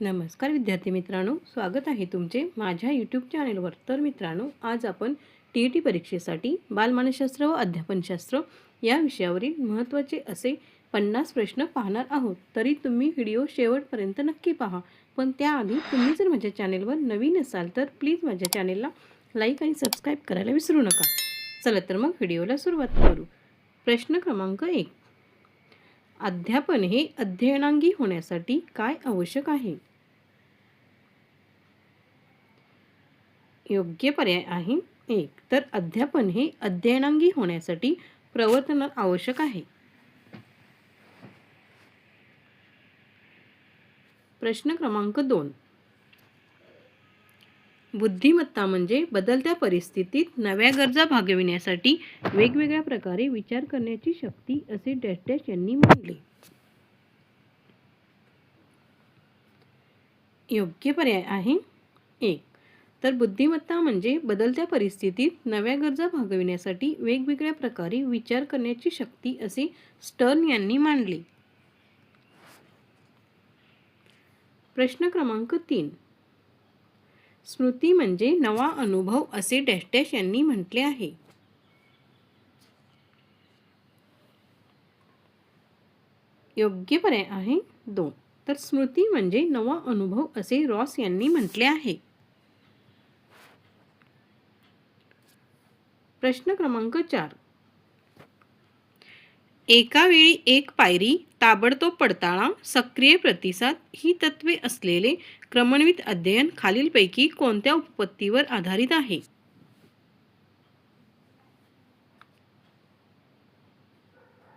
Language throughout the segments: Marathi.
नमस्कार विद्यार्थी मित्रांनो स्वागत आहे तुमचे माझ्या यूट्यूब चॅनेलवर तर मित्रांनो आज आपण टी ई टी परीक्षेसाठी बालमानसशास्त्र व अध्यापनशास्त्र या विषयावरील महत्त्वाचे असे पन्नास प्रश्न पाहणार आहोत. तरी तुम्ही व्हिडिओ शेवटपर्यंत नक्की पहा. पण त्याआधी तुम्ही जर माझ्या चॅनेलवर नवीन असाल तर प्लीज माझ्या चॅनेलला लाईक आणि सबस्क्राईब करायला विसरू नका. चला तर मग व्हिडिओला सुरुवात करू. प्रश्न क्रमांक एक. अध्यापन हे अध्ययनांगी होण्यासाठी काय आवश्यक आहे? योग्य पर्याय आहे. एक तर अध्यापन हे अध्ययनांगी होण्यासाठी प्रवर्तन आवश्यक आहे. प्रश्न क्रमांक दोन. बुद्धिमत्ता म्हणजे बदलत्या परिस्थितीत नव्या गरजा भागविण्यासाठी वेगवेगळ्या प्रकारे विचार करण्याची शक्ती असे डॅश डॅश यांनी मानले योग्य पर्याय आहे. एक तर बुद्धिमत्ता म्हणजे बदलत्या परिस्थितीत नव्या गरजा भागविण्यासाठी वेगवेगळ्या प्रकारे विचार करण्याची शक्ती असे स्टर्न यांनी मांडले. प्रश्न क्रमांक तीन. स्मृती म्हणजे नवा अनुभव असे डॅश डॅश यांनी म्हटले आहे. योग्य पर्याय आहे दोन. तर स्मृती म्हणजे नवा अनुभव असे रॉस यांनी म्हटले आहे. प्रश्न क्रमांक चार. एका वेळी एक पायरी ताबडतोब पडताळा सक्रिय प्रतिसाद ही तत्वे असलेले क्रमणवित अध्ययन खालीलपैकी कोणत्या उपपत्तीवर आधारित आहे?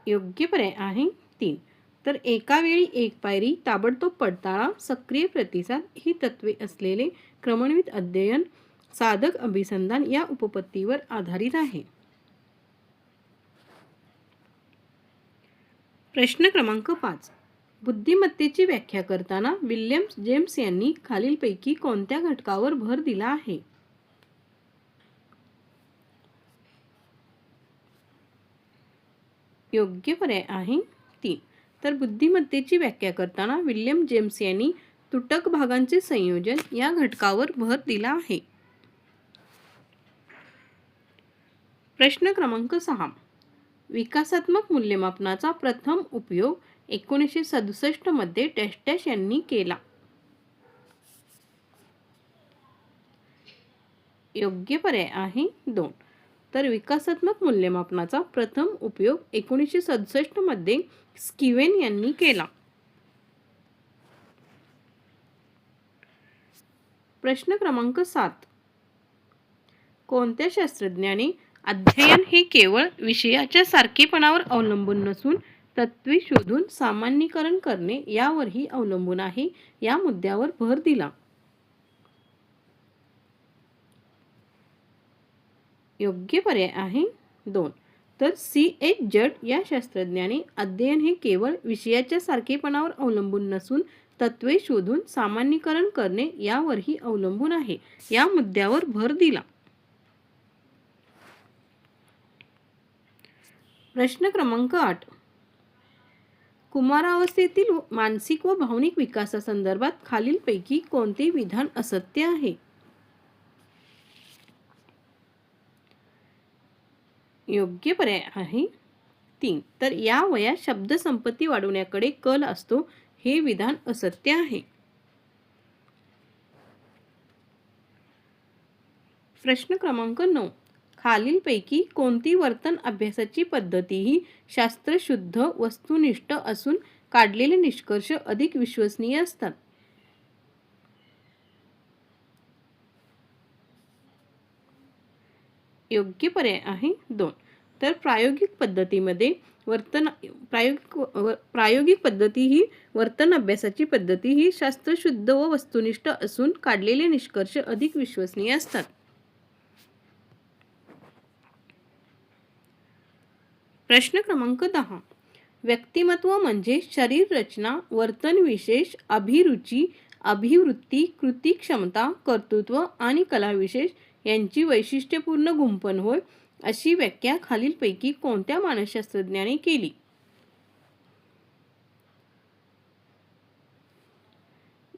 योग्य पर्याय आहे तीन. तर एका वेळी एक पायरी ताबडतोब पडताळा सक्रिय प्रतिसाद ही तत्वे असलेले क्रमणवित अध्ययन साधक अभिसंधान या उपपत्तीवर आधारित आहे. प्रश्न क्रमांक पाच. बुद्धिमत्तेची व्याख्या करताना विल्यम्स जेम्स यांनी खालीलपैकी कोणत्या घटकावर भर दिला आहे? योग्य पर्याय आहे तीन. तर बुद्धिमत्तेची व्याख्या करताना विल्यम जेम्स यांनी तुटक भागांचे संयोजन या घटकावर भर दिला आहे. प्रश्न क्रमांक सहा. विकासात्मक मूल्यमापनाचा प्रथम उपयोग एकोणीसशे सदुसष्टमध्ये डॅश डॅश यांनी केला. योग्य पर्याय आहे दोन. तर विकासात्मक मूल्यमापनाचा प्रथम उपयोग एकोणीसशे सदुसष्टमध्ये स्किवेन यांनी केला. प्रश्न क्रमांक सात. कोणत्या शास्त्रज्ञाने अध्ययन हे केवळ विषयाच्या सारखेपणावर अवलंबून नसून तत्वे शोधून सामान्यीकरण करणे यावरही अवलंबून आहे. या मुद्द्यावर भर दिला. योग्य पर्याय आहे. दोन. तर सी. एच जट या शास्त्रज्ञाने अध्ययन हे केवळ विषयाच्या सारखेपणावर अवलंबून नसून तत्वे शोधून सामान्यीकरण करणे यावरही अवलंबून आहे. या मुद्द्यावर भर दिला. प्रश्न क्रमांक आठ. कुमारावस्थेतील मानसिक व भावनिक विकासासंदर्भात खालीलपैकी कोणते विधान असत्य आहे? योग्य पर्याय आहे तीन. तर या वयात शब्दसंपत्ती वाढवण्याकडे कल असतो हे विधान असत्य आहे. प्रश्न क्रमांक नऊ. खालीलपैकी कोणती वर्तन अभ्यासाची पद्धती ही शास्त्रशुद्ध वस्तुनिष्ठ असून काढलेले निष्कर्ष अधिक विश्वसनीय असतात? योग्य पर्याय आहे दोन. तर प्रायोगिक पद्धतीमध्ये वर्तन प्रायोगिक प्रायोगिक पद्धती ही वर्तन अभ्यासाची पद्धती ही शास्त्रशुद्ध व वस्तुनिष्ठ असून काढलेले निष्कर्ष अधिक विश्वसनीय असतात. प्रश्न क्रमांक दहा. व्यक्तिमत्व म्हणजे शरीर रचना वर्तन विशेष अभिरुची अभिवृत्ती कृती क्षमता कर्तृत्व आणि कलाविशेष यांची वैशिष्ट्यपूर्ण गुंपण होय अशी व्याख्या खालीलपैकी कोणत्या मानसशास्त्रज्ञाने केली?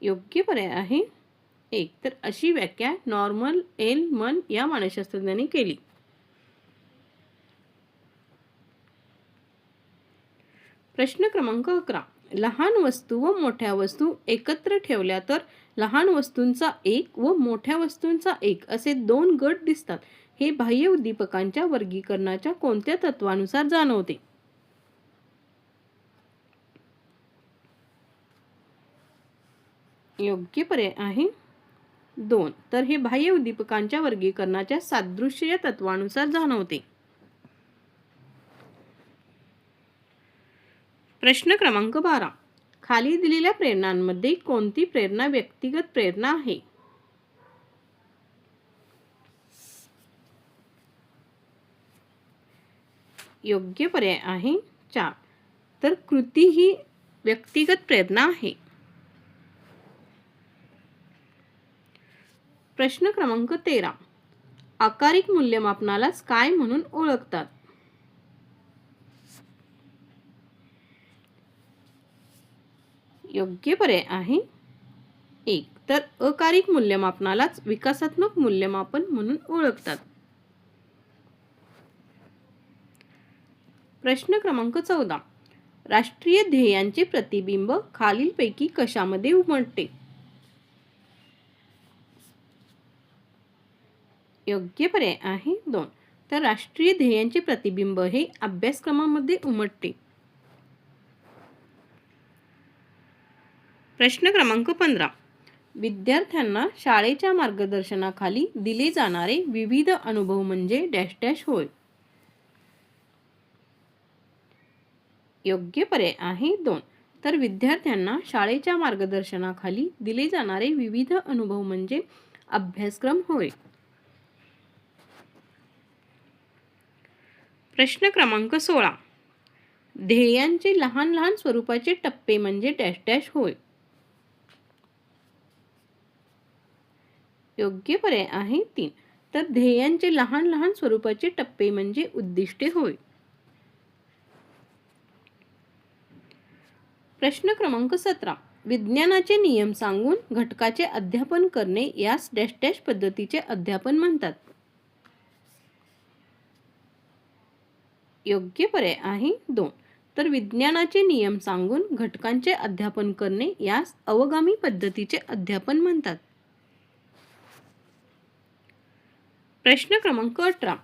योग्य पर्याय आहे. एक तर अशी व्याख्या नॉर्मल एल मन या मानसशास्त्रज्ञांनी केली. प्रश्न क्रमांक अकरा. लहान वस्तू व मोठ्या वस्तू एकत्र ठेवल्या तर लहान वस्तूंचा एक व मोठ्या वस्तूंचा एक असे दोन गट दिसतात. हे बाह्य उद्दीपकांच्या वर्गीकरणाच्या कोणत्या तत्वानुसार जाणवते? योग्य पर्याय आहे दोन. तर हे बाह्य उद्दीपकांच्या वर्गीकरणाच्या सादृश्य तत्वानुसार जाणवते. प्रश्न क्रमांक बारा. खाली दिलेल्या प्रेरणांमध्ये कोणती प्रेरणा व्यक्तिगत प्रेरणा आहे? योग्य पर्याय आहे चार. तर कृती ही व्यक्तिगत प्रेरणा आहे. प्रश्न क्रमांक तेरा. आकारिक मूल्यमापनालाच काय म्हणून ओळखतात? योग्य पर्याय आहे. एक तर अकारिक मूल्यमापनालाच विकासात्मक मूल्यमापन म्हणून ओळखतात. प्रश्न क्रमांक चौदा. राष्ट्रीय ध्येयांचे प्रतिबिंब खालीलपैकी कशामध्ये उमटते? योग्य पर्याय आहे दोन तर राष्ट्रीय ध्येयांचे प्रतिबिंब हे अभ्यासक्रमामध्ये उमटते. प्रश्न क्रमांक पंधरा. विद्यार्थ्यांना शाळेच्या मार्गदर्शनाखाली दिले जाणारे विविध अनुभव म्हणजे डॅश डॅश होय. योग्य पर्याय आहे दोन. तर विद्यार्थ्यांना शाळेच्या मार्गदर्शनाखाली दिले जाणारे विविध अनुभव म्हणजे अभ्यासक्रम होय. प्रश्न क्रमांक सोळा. ध्येयांचे लहान लहान स्वरूपाचे टप्पे म्हणजे डॅश डॅश होय. योग्य पर्याय आहे तीन. तर ध्येयांचे लहान लहान स्वरूपाचे टप्पे म्हणजे उद्दिष्टे होय. प्रश्न क्रमांक सतरा. विज्ञानाचे नियम सांगून घटकाचे अध्यापन करणे यास डॅश डॅश पद्धतीचे अध्यापन म्हणतात. योग्य पर्याय आहे दोन. तर विज्ञानाचे नियम सांगून घटकांचे अध्यापन करणे यास अवगामी पद्धतीचे अध्यापन म्हणतात. प्रश्न क्रमांक अठरा.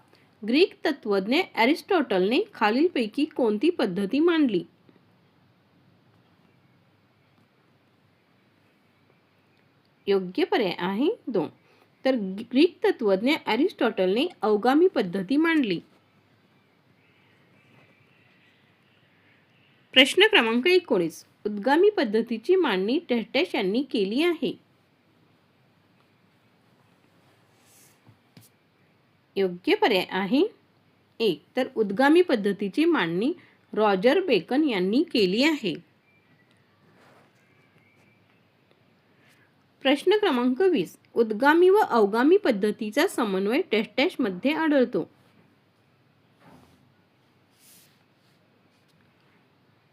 ग्रीक तत्वज्ञ ॲरिस्टॉटलने खालीलपैकी कोणती पद्धती मांडली? योग्य पर्याय आहे दोन. तर ग्रीक तत्वज्ञ ॲरिस्टॉटलने अवगामी पद्धती मांडली. प्रश्न क्रमांक एकोणीस. उद्गामी पद्धतीची मांडणी टॅटॅश यांनी केली आहे. योग्य पर्याय आहे. एक तर उद्गामी पद्धतीची मांडणी रॉजर बेकन यांनी केली आहे. प्रश्न क्रमांक वीस उद्गामी व अवगामी पद्धतीचा समन्वय टेस्टॅशमध्ये मध्ये आढळतो.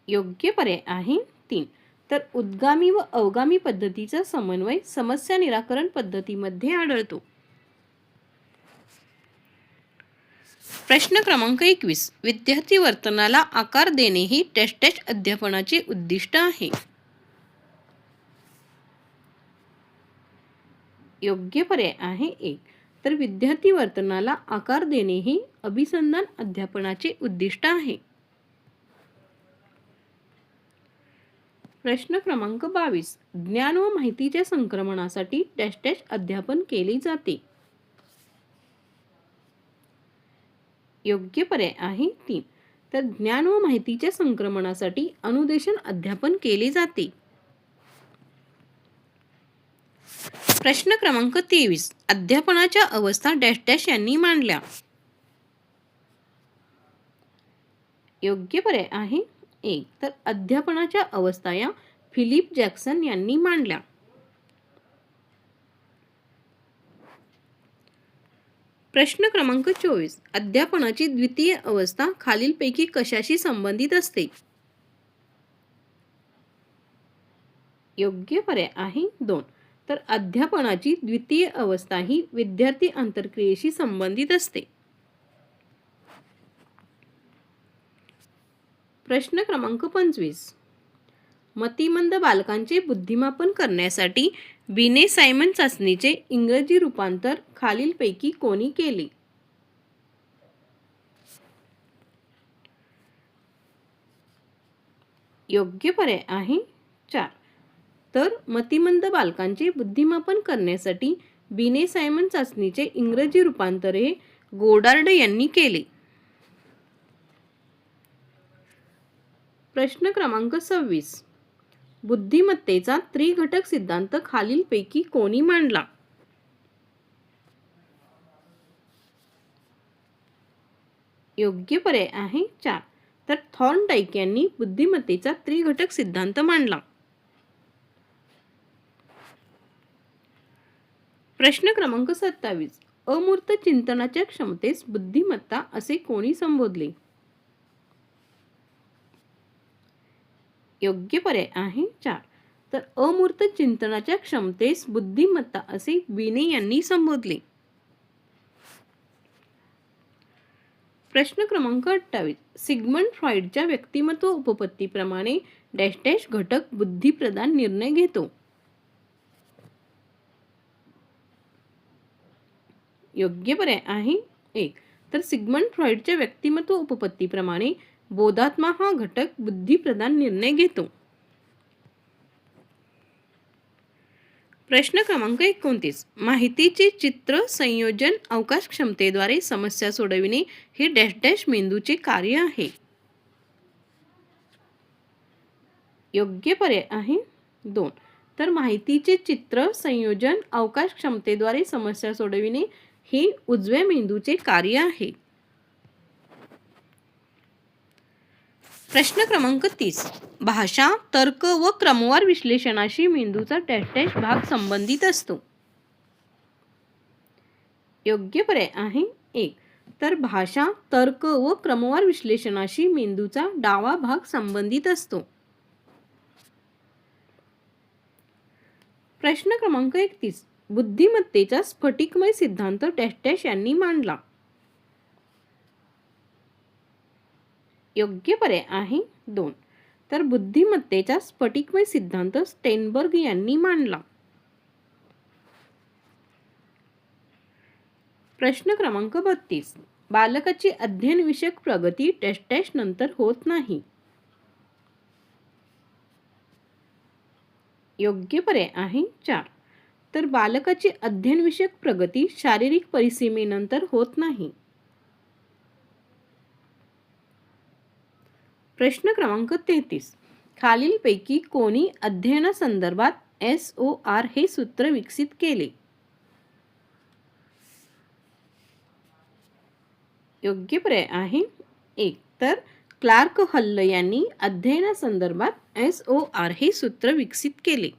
योग्य पर्याय आहे. तीन तर उद्गामी व अवगामी पद्धतीचा समन्वय समस्या निराकरण पद्धतीमध्ये आढळतो. प्रश्न क्रमांक एकवीस. विद्यार्थी वर्तनाला आकार देणे ही टेस्ट टेस्ट अध्यापनाचे उद्दिष्ट आहे. योग्य पर्याय आहे एक. तर विद्यार्थी वर्तनाला आकार देणे ही अभिसंधान अध्यापनाचे उद्दिष्ट आहे. प्रश्न क्रमांक बावीस. ज्ञान व माहितीच्या संक्रमणासाठी डॅश अध्यापन केले जाते. योग्य पर्याय आहे तीन तर ज्ञान व माहितीच्या संक्रमणासाठी अनुदेशन अध्यापन केले जाते. प्रश्न क्रमांक तेवीस. अध्यापनाच्या अवस्था डॅश डॅश यांनी मांडल्या. योग्य पर्याय आहे एक. तर अध्यापनाच्या अवस्था या फिलिप जॅक्सन यांनी मांडल्या. प्रश्न क्रमांक चोवीस. अध्यापनाची द्वितीय अवस्था खालीलपैकी कशाशी संबंधित असते? योग्य पर्याय आहे दोन. तर अध्यापनाची द्वितीय अवस्था ही विद्यार्थी आंतरक्रियेशी संबंधित असते. प्रश्न क्रमांक पंचवीस. मतिमंद बालकांचे बुद्धिमापन करण्यासाठी बिने सायमन चाचणीचे इंग्रजी रूपांतर खालीलपैकी कोणी केले? योग्य पर्याय आहे चार. तर मतिमंद बालकांचे बुद्धिमापन करण्यासाठी बिने सायमन चाचणीचे इंग्रजी रूपांतर हे गोडार्ड यांनी केले. प्रश्न क्रमांक सव्वीस. बुद्धिमत्तेचा त्रिघटक सिद्धांत खालीलपैकी कोणी मांडला? योग्य पर्याय आहे चार. तर थॉर्नडाईक यांनी बुद्धिमत्तेचा त्रिघटक सिद्धांत मांडला. प्रश्न क्रमांक सत्तावीस. अमूर्त चिंतनाच्या क्षमतेस बुद्धिमत्ता असे कोणी संबोधले? योग्य पर्याय आहे चार. तर अमूर्त चिंतनाच्या क्षमतेस बुद्धिमत्ता असे विने यांनी संबोधले. प्रश्न क्रमांक अठ्ठावीस. सिगमंड फ्रॉइडच्या व्यक्तिमत्व उपपत्तीप्रमाणे डॅश डॅश घटक बुद्धिप्रदान निर्णय घेतो. योग्य पर्याय आहे एक. तर सिगमंड फ्रॉइडच्या व्यक्तिमत्व उपपत्तीप्रमाणे बोधात्मा हा घटक बुद्धिप्रधान निर्णय घेतो. प्रश्न क्रमांक एकोणतीस. माहितीचे चित्र संयोजन अवकाश क्षमतेद्वारे समस्या सोडविणे हे डॅश डॅश मेंदूचे कार्य आहे. योग्य पर्याय आहे दोन. तर माहितीचे चित्र संयोजन अवकाश क्षमतेद्वारे समस्या सोडविणे हे उजव्या मेंदूचे कार्य आहे. प्रश्न क्रमांक तीस. भाषा तर्क व क्रमवार विश्लेषणाशी मेंदूचा टॅश भाग संबंधित असतो. योग्य पर्याय आहे एक. तर भाषा तर्क व क्रमवार विश्लेषणाशी मेंदूचा डावा भाग संबंधित असतो. प्रश्न क्रमांक एकतीस. बुद्धिमत्तेचा स्फटिकमय सिद्धांत टॅश यांनी मांडला. योग्य पर्याय आहे दोन. तर बुद्धिमत्तेचा स्फटिकमय सिद्धांत स्टेनबर्ग यांनी मांडला. प्रश्न क्रमांक बत्तीस. बालकाची अध्ययनविषयक प्रगती टेस्टॅश नंतर होत नाही. योग्य पर्याय आहे चार. तर बालकाची अध्ययनविषयक प्रगती शारीरिक परिसीमेनंतर होत नाही. प्रश्न क्रमांक तेहतीस. खालीलपैकी कोणी अध्ययनासंदर्भात एस ओ आर हे सूत्र विकसित केले? योग्य पर्याय आहे. एक. तर क्लार्क हल्ल यांनी अध्ययनासंदर्भात एस ओ आर हे सूत्र विकसित केले.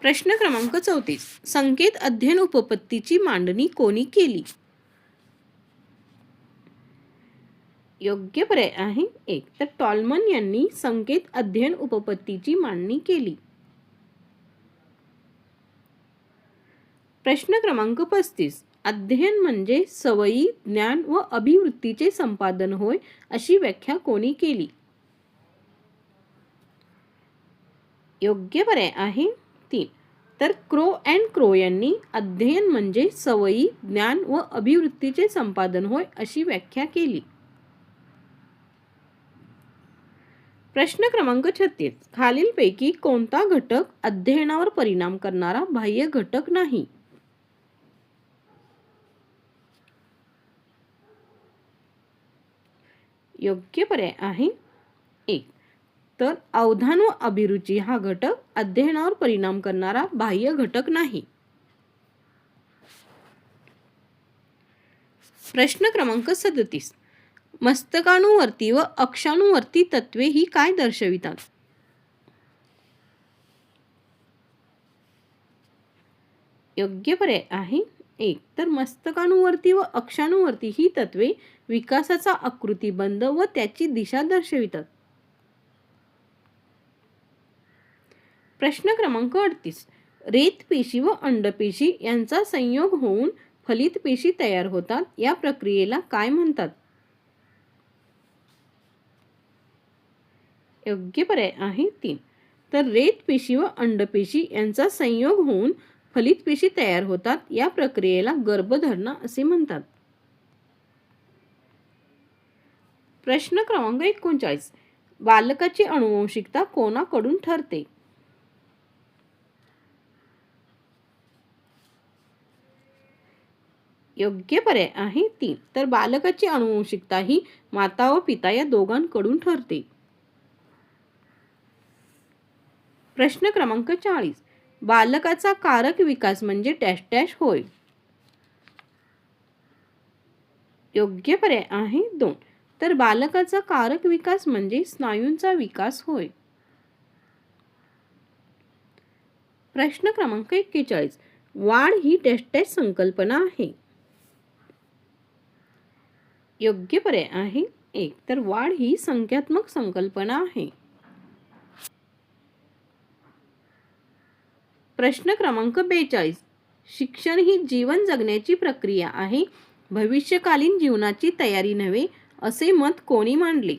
प्रश्न क्रमांक चौतीस. संकेत अध्ययन उपपत्तीची मांडणी कोणी केली? योग्य पर्याय आहे एक. तर टॉलमन यांनी संकेत अध्ययन उपपत्तीची मांडणी केली. प्रश्न क्रमांक पस्तीस. अध्ययन म्हणजे सवयी ज्ञान व अभिवृत्तीचे संपादन होय अशी व्याख्या कोणी केली? योग्य पर्याय आहे तीन. तर क्रो अँड क्रो यांनी अध्ययन म्हणजे सवयी ज्ञान व अभिवृत्तीचे संपादन होय अशी व्याख्या केली. प्रश्न क्रमांक छत्तीस. खालीलपैकी कोणता घटक अध्ययनावर परिणाम करणारा बाह्य घटक नाही? योग्य पर्याय आहे एक. तर अवधान व अभिरुची हा घटक अध्ययनावर परिणाम करणारा बाह्य घटक नाही. प्रश्न क्रमांक सदतीस. मस्तकानुवर्ती व अक्षानुवर्ती तत्वे ही काय दर्शवितात? योग्य पर्याय आहे. एक तर मस्तकानुवर्ती व अक्षानुवर्ती ही तत्वे विकासाचा आकृतीबंध व त्याची दिशा दर्शवितात. प्रश्न क्रमांक अडतीस. रेत पेशी व अंडपेशी यांचा संयोग होऊन फलित पेशी तयार होतात. या प्रक्रियेला काय म्हणतात? योग्य पर्याय आहे तीन. तर रेत पेशी व अंडपेशी यांचा संयोग होऊन फलित पेशी तयार होतात. या प्रक्रियेला गर्भधारणा असे म्हणतात. प्रश्न क्रमांक एकोणचाळीस. बालकाची अनुवंशिकता कोणाकडून ठरते? योग्य पर्याय आहे तीन. तर बालकाची अनुवंशिकता ही माता व पिता या दोघांकडून ठरते. प्रश्न क्रमांक चाळीस. बालकाचा कारक विकास म्हणजे डॅश डॅश होय. योग्य पर्याय आहे दोन. तर बालकाचा कारक विकास म्हणजे स्नायूंचा विकास होय. प्रश्न क्रमांक एक्केचाळीस. वाढ ही डॅश डॅश संकल्पना आहे. योग्य पर्याय आहे एक. तर वाढ ही संख्यात्मक संकल्पना आहे. प्रश्न क्रमांक बेचाळीस. शिक्षण ही जीवन जगण्याची प्रक्रिया आहे. भविष्यकालीन जीवनाची तयारी नव्हे असे मत कोणी मांडले?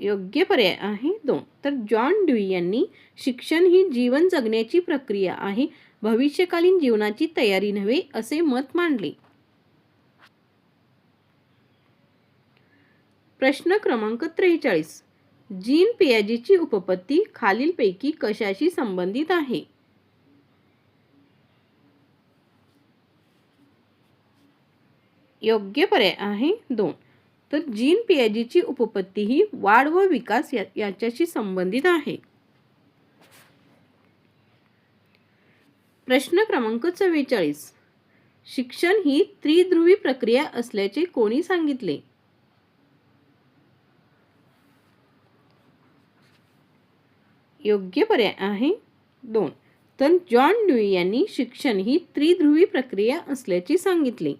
योग्य पर्याय आहे दोन. तर जॉन ड्यू यांनी शिक्षण ही जीवन जगण्याची प्रक्रिया आहे भविष्यकालीन जीवनाची तयारी नव्हे असे मत मांडले. प्रश्न क्रमांक त्रेचाळीस. जीन पियाजीची उपपत्ती खालीलपैकी कशाशी संबंधित आहे? योग्य पर्याय आहे दोन. तर जीन पियाजीची उपपत्ती ही वाढ व विकास या याच्याशी संबंधित आहे. प्रश्न क्रमांक चव्वेचाळीस. शिक्षण ही त्रिध्रुवी प्रक्रिया असल्याचे कोणी सांगितले? योग्य पर्याय आहे. दोन तर जॉन ड्यूई यांनी शिक्षण ही त्रिध्रुवी प्रक्रिया असल्याचे सांगितले.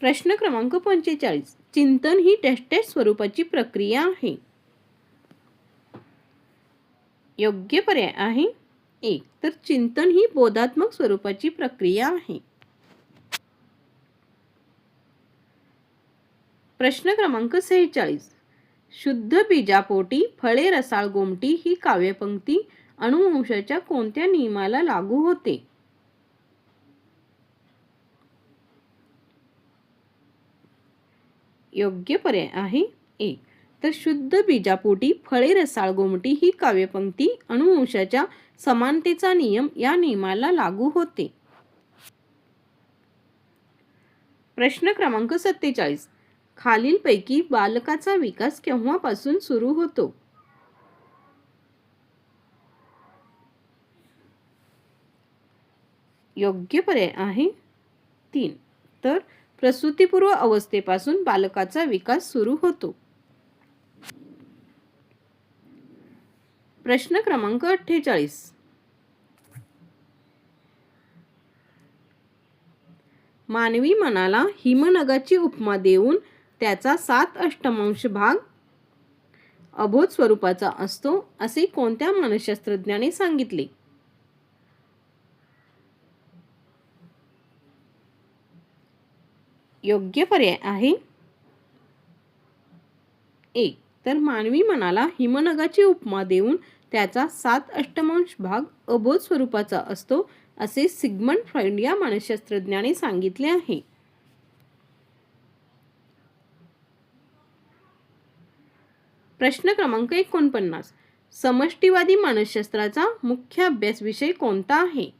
प्रश्न क्रमांक पंचेचाळीस चिंतन ही टेस्टेस्ट स्वरूपाची प्रक्रिया आहे. योग्य पर्याय आहे. एक तर चिंतन ही बोधात्मक स्वरूपाची प्रक्रिया आहे. प्रश्न क्रमांक सेहेचाळीस शुद्ध बीजापोटी फळे रसाळ गोमटी ही काव्यपंक्ती अणुवंशाच्या कोणत्या नियमाला लागू होते? योग्य पर्याय आहे एक तर शुद्ध बीजापोटी फळे रसाळ गोमटी ही काव्यपंक्ती अणुवंशाच्या समानतेचा नियम या नियमाला लागू होते. प्रश्न क्रमांक सत्तेचाळीस. खालीलपैकी बालकाचा विकास केव्हापासून सुरू होतो? योग्य पर्याय आहे तीन. तर प्रसूतीपूर्व अवस्थेपासून बालकाचा विकास सुरू होतो. प्रश्न क्रमांक अठ्ठेचाळीस. मानवी मनाला हिमनगाची उपमा देऊन त्याचा सात अष्टमांश भाग अबोध स्वरूपाचा असतो असे कोणत्या मानसशास्त्रज्ञाने सांगितले? योग्य पर्याय आहे. एक तर मानवी मनाला हिमनगाची उपमा देऊन त्याचा सात अष्टमांश भाग अबोध स्वरूपाचा असतो असे सिग्मंड फ्रॉइड या मानसशास्त्रज्ञाने सांगितले आहे. प्रश्न क्रमांक एकोणपन्नास. समष्टीवादी मानसशास्त्राचा मुख्य अभ्यास विषय कोणता आहे?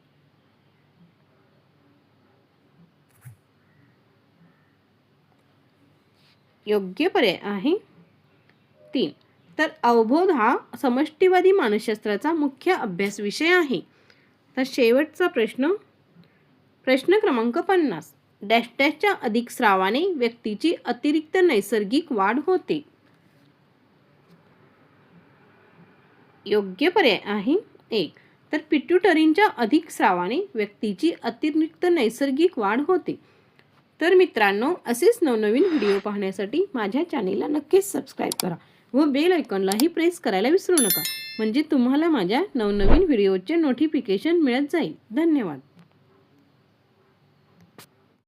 योग्य पर्याय आहे. तीन. तर अवबोध हा समष्टीवादी मानसशास्त्राचा मुख्य अभ्यास विषय आहे. तर शेवटचा प्रश्न. प्रश्न क्रमांक पन्नास. डॅश डॅशच्या अधिक स्रावाने व्यक्तीची अतिरिक्त नैसर्गिक वाढ होते. योग्य पर्याय आहे. एक तर पिट्युटरींच्या अधिक स्रावाने व्यक्तीची अतिरिक्त नैसर्गिक वाढ होते. तर मित्रांनो असेच नवनवीन व्हिडिओ पाहण्यासाठी माझ्या चॅनेलला नक्कीच सबस्क्राईब करा व बेल आयकॉनलाही प्रेस करायला विसरू नका. म्हणजे तुम्हाला माझ्या नवनवीन व्हिडिओचे नोटिफिकेशन मिळत जाईल. धन्यवाद.